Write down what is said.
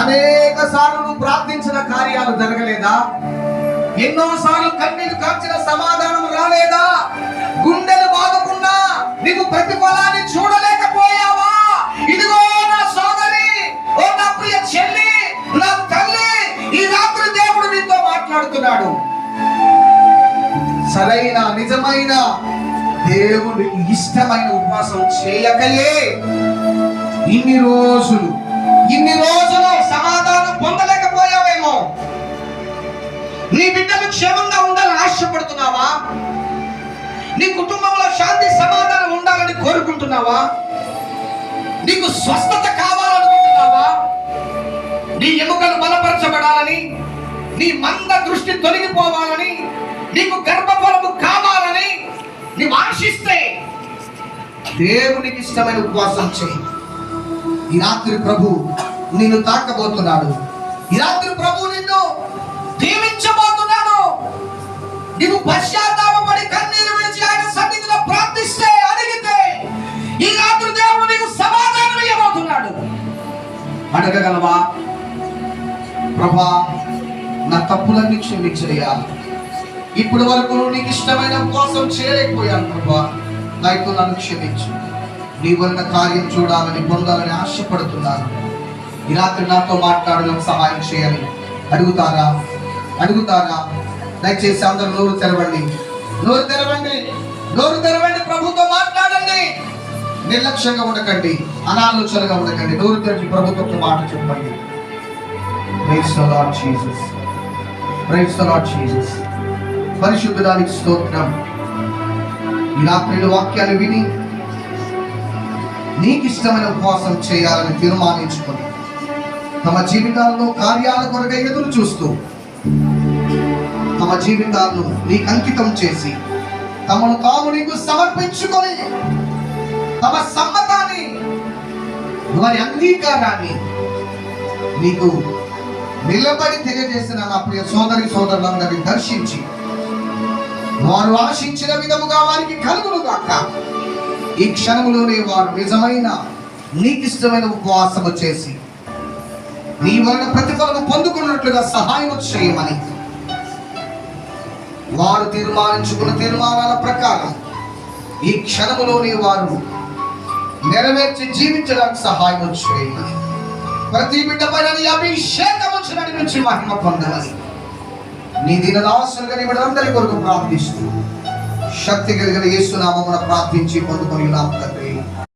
అనేక సార్లు నువ్వు ప్రార్థించిన కార్యాలు జరగలేదా? ఎన్నో సార్లు కన్నీరు కాచిన సమాధానం రాలేదా? గుండెలు బాదుకున్నా నీకు ప్రతిఫలాన్ని చూడలేకపోయావా? ఇదిగో నా సోదరి ఓ నా ప్రియ చెల్లి నా తల్లి ఈ రాత్రి దేవుడు నీతో మాట్లాడుతున్నాడు. సరైన నిజమైన దేవుడు ఇష్టమైన ఉపవాసం చేయకయే ఇన్ని రోజులు ఇన్ని రోజులు నీ బిడ్డలు క్షేమంగా ఉండాలని ఆశపడుతున్నావా? నీ కుటుంబంలో శాంతి సమాధానం ఉండాలని కోరుకుంటున్నావా? నీకు స్వస్థత కావాలనుకుంటున్నావా? నీ ఎముకలు బలపరచబడాలని నీ మంద దృష్టి తొలగిపోవాలని నీకు గర్భఫలము కావాలని నీవు ఆశిస్తే దేవునికి ఇష్టమైన ఉపవాసం చేయి. ఈ రాత్రి ప్రభు నిన్ను తాకబోతున్నాడు. ఈ రాత్రి ప్రభు నిన్ను దీవించబోతున్నాడు నీవు పశ్చాత్తాపడి కన్నీరు విడిచి ఆయన సన్నిధిలో ప్రార్థిస్తే అడిగితే ఈ రాత్రి దేవుడు నీకు సమాధానం ఇవ్వబోతున్నాడు. అడగగలవా? ప్రభా నా తప్పులన్నీ క్షమించయ్యా. ఇప్పటి వరకు నీకు ఇష్టమైన కోసం చేయలేకపోయాను ప్రభా. నాయకు నన్ను క్షమించు. నీ వలన కార్యం చూడాలని పొందాలని ఆశపడుతున్నాను. ఈ రాత్రి నాతో మాట్లాడడం సహాయం చేయాలి. అడుగుతారా? అడుగుతారా దయచేసి అందరూ నోరు తెరవండి. నోరు తెరవండి. నోరు తెరవండి ప్రభుతో మాట్లాడండి. నిర్లక్ష్యంగా ఉండకండి అనాలోచనగా ఉండకండి. నోరు తెరచి ప్రభుత్వం మాట చెప్పండి. Praise the Lord Jesus praise the Lord Jesus పరిశుద్ధడానికి స్తోత్రం. ఈ రాత్రి వాక్యాలు విని నీకు ఇష్టమైన ఉపవాసం చేయాలని తీర్మానించుకొని తమ జీవితాల్లో కార్యాల కొరకై ఎదురు చూస్తూ తమ జీవితాలను నీకు అంకితం చేసి తమను తాము నీకు సమర్పించుకొని తమ సమ్మతాన్ని వారి అంగీకారాన్ని నీకు నిలబడి తెలియజేసిన నా ప్రియ సోదరి సోదరులందరినీ దర్శించి వారు ఆశించిన విధముగా వారికి కలుగును కాక ఈ క్షణములోనే వారు నిజమైన నీకు ఇష్టమైన ఉపవాసము చేసి నీ వలన ప్రతిఫలం పొందుకున్నట్లుగా సహాయం చేయమని. వారు తీర్మానించుకున్న తీర్మానాల ప్రకారం ఈ క్షణములోనే వారు నెరవేర్చి జీవించడానికి సహాయం చేయమని. ప్రతి బిడ్డ పైన నీ అభిషేకం వచ్చి నడిపించి మహిమ పొందమని. నీ దినదాసులుగా నీ బిడ్డలందరి కొరకు ప్రార్థిస్తూ శక్తి కలిగిన యేసునామమున ప్రార్థించి పొందుకొని నా తండ్రి.